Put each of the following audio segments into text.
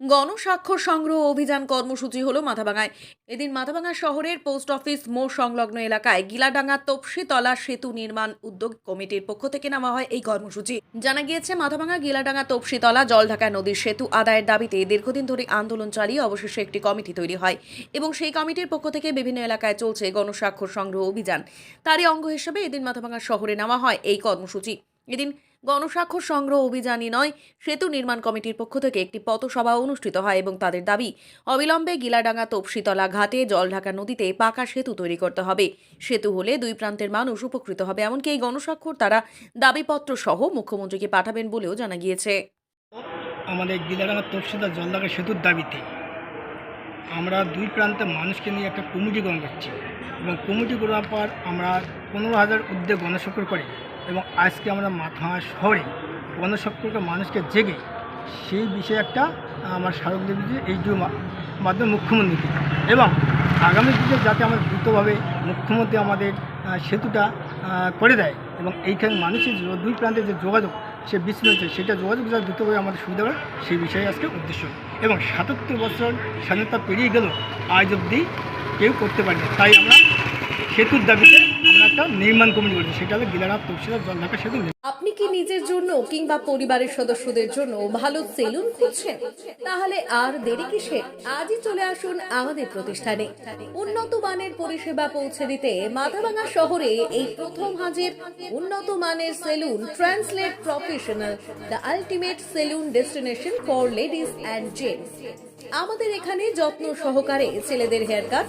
গণস্বাক্ষর সংগ্রহ অভিযান কর্মসূচি হলো মাথাভাঙায়। এদিন মাথাভাঙা শহরের পোস্ট অফিস মোড় সংলগ্ন এলাকায় গিলাডাঙ্গা তপসিতলা সেতু নির্মাণ উদ্যোগ কমিটির পক্ষ থেকে নেওয়া হয় এই কর্মসূচি। জানা গিয়েছে, মাথাভাঙা, গিলাডাঙ্গা, তপসিতলা, জলঢাকা নদীর সেতু আদায়ের দাবিতে দীর্ঘদিন ধরে আন্দোলন চালিয়ে অবশেষে একটি কমিটি তৈরি হয় এবং সেই কমিটির পক্ষ থেকে বিভিন্ন এলাকায় চলছে গণস্বাক্ষর সংগ্রহ অভিযান। তারই অঙ্গ হিসেবে এদিন মাথাভাঙা শহরে নেওয়া হয় এই কর্মসূচি। এদিন গণস্বাক্ষর সংগ্রহ অভিযানই নয়, সেতু নির্মাণ কমিটির পক্ষ থেকে একটি পথসভা অনুষ্ঠিত হয় এবং তাদের দাবি, অবিলম্বে গিলাডাঙ্গা তপসিতলা ঘাটে জলঢাকা নদীতে পাকা সেতু তৈরি করতে হবে। সেতু হলে দুই প্রান্তের মানুষ উপকৃত হবে, এমনকি এই গণস্বাক্ষর তারা দাবিপত্র সহ মুখ্যমন্ত্রীকে পাঠাবেন বলেও জানা গিয়েছে। আমাদের গিলাডাঙ্গা তপসিদার জলদাগা সেতুর দাবিতে আমরা দুই প্রান্তে মানুষকে নিয়ে একটা কমিটি গঠন করছি এবং কমিটি করার পর আমরা পনেরো হাজার উদ্যোগ গণস্বাক্ষর করি এবং আজকে আমরা মাথা শহরে গণস্বাক্ষরকে মানুষকে জেগে সেই বিষয়ে একটা আমার স্মারকলিপি দিয়ে এই যে মাধ্যমে মুখ্যমন্ত্রীকে। এবং আগামী দিনে যাতে আমরা দ্রুতভাবে মুখ্যমন্ত্রী আমাদের সেতুটা করে দেয় এবং এইখানে মানুষের দুই প্রান্তে যে যোগাযোগ, সে বিচ্ছিন্ন হচ্ছে, সেটা যোগাযোগ যাতে দ্রুতভাবে আমাদের সুবিধা হয়, সেই বিষয়ে আজকে উদ্দেশ্য। এবং সাতাত্তর বছর স্বাধীনতা পেরিয়ে গেল আজ অবধি কেউ করতে পারেনি। তাই আমরা সেতুর দাবিতে একটা নির্মাণ কমিটি করছি সেটা হলো গিলারাত তফসিলার জলঢাকা সেতু আপনি কি নিজের জন্য কিংবা পরিবারের সদস্যদের জন্য ভালো সেলুন খুঁজছেন? তাহলে আর দেরি কিসে আজই চলে আসুন আমাদের প্রতিষ্ঠানে। উন্নত মানের পরিষেবা পৌঁছে দিতে মাথাভাঙা শহরে এই প্রথম হাজির উন্নত মানের salon translate professional, the ultimate salon destination for ladies and gents. আমাদের এখানে যত্ন সহকারে ছেলেদের হেয়ার কাট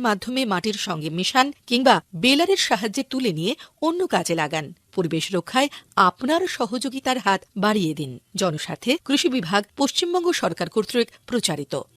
মাধ্যমে মাটির সঙ্গে মিশান কিংবা বেলারের সাহায্যে তুলে নিয়ে অন্য কাজে লাগান। পরিবেশ রক্ষায় আপনার সহযোগিতার হাত বাড়িয়ে দিন। জনস্বার্থে কৃষি বিভাগ পশ্চিমবঙ্গ সরকার কর্তৃক প্রচারিত।